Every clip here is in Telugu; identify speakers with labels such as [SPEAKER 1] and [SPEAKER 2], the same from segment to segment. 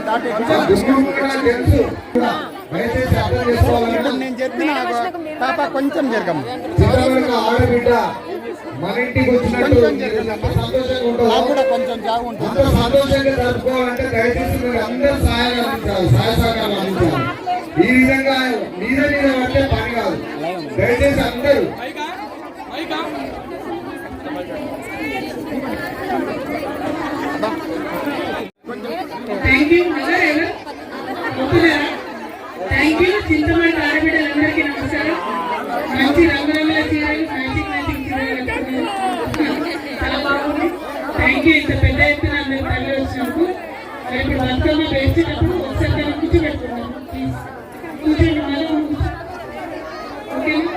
[SPEAKER 1] దాటి నేను చెప్పిన పాప కొంచెం జరగమ్మ
[SPEAKER 2] మన ఇంటికి వచ్చినట్టు
[SPEAKER 1] కొంచెం జరగమ్మా
[SPEAKER 2] సంతోషంగా
[SPEAKER 1] నాకు
[SPEAKER 2] ఉంటాం
[SPEAKER 1] కూడా కొంచెం జాగు ఉంటుంది.
[SPEAKER 2] అంత సంతోషంగా జరుపుకోవాలంటే దయచేసి మీరు అందరూ సహాయం అందించాలి సహాయ సహకారాలు అందించాలి. ఈ విధంగా మీద మీద పడితే పని కాదు. దయచేసి అందరూ
[SPEAKER 3] థ్యాంక్ యూ నగరేనా ఒప్పులేరా థ్యాంక్ యూ చింతమంది ఆడబిడ్డలందరికీ నమస్కారం. మంచి రంగురంగుల చీరలు మంచి మంచి చీరలు చాలా బాగుంది థ్యాంక్ యూ ఇంత పెద్ద ఎత్తున అందరు తల్లి వచ్చినప్పుడు రేపు బతుకమ్మ వేసినప్పుడు ఒకసారి తను కూర్చోబెట్టుకున్నాను ప్లీజ్ కూర్చోండి మళ్ళీ ఓకేనా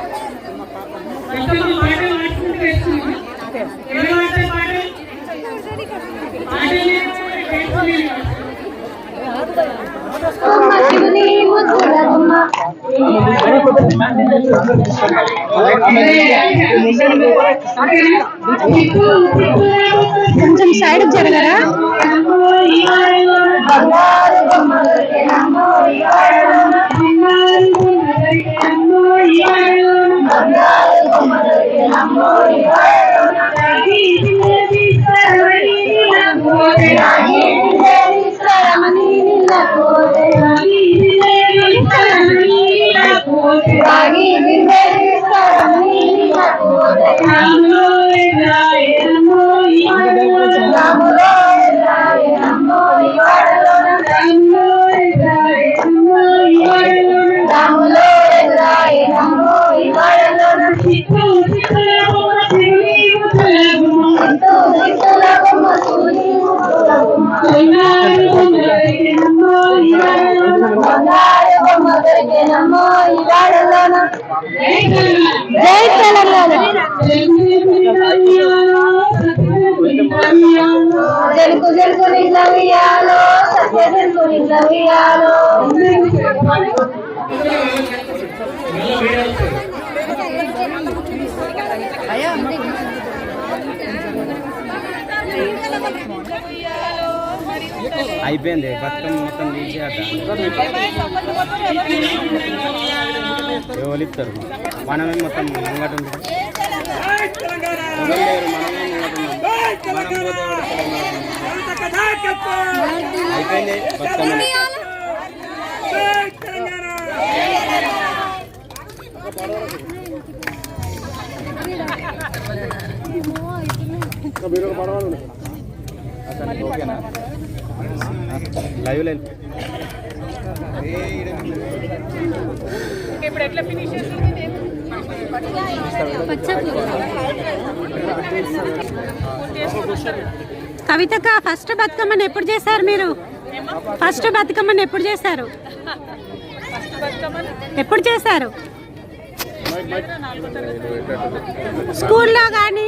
[SPEAKER 3] బతుకమ్మ పాట పాడుకుంటూ వేస్తున్నాను ఎలా పాట పాట పాటలు వేసుకునేది
[SPEAKER 4] కొంచెం సైడ్ జరగరా I'm జై తెలంగాణ జరుకు జరుకు నిలవియాలో సత్య జరుకు నిలవియాలో
[SPEAKER 5] అయిపోయింది బతుకమ్మ మొత్తం తీసి ఎవరు ఇస్తారు? మనమే మొత్తం ముంగట ఉంది. ఎవరు లేరు, మనమే లైవ్
[SPEAKER 4] కవితక ఫస్ట్ బతుకమ్మని ఎప్పుడు చేశారు మీరు? ఫస్ట్ బతుకమ్మని ఎప్పుడు చేశారు? ఎప్పుడు చేశారు? స్కూల్లో కానీ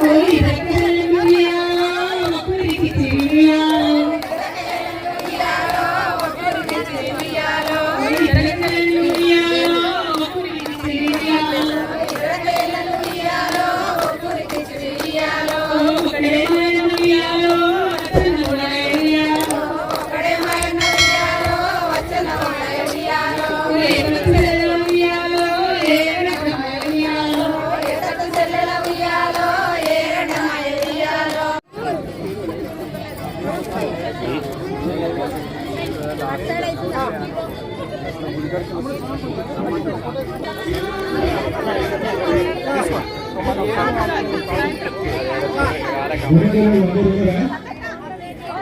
[SPEAKER 3] believe you.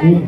[SPEAKER 3] వెళ్ళి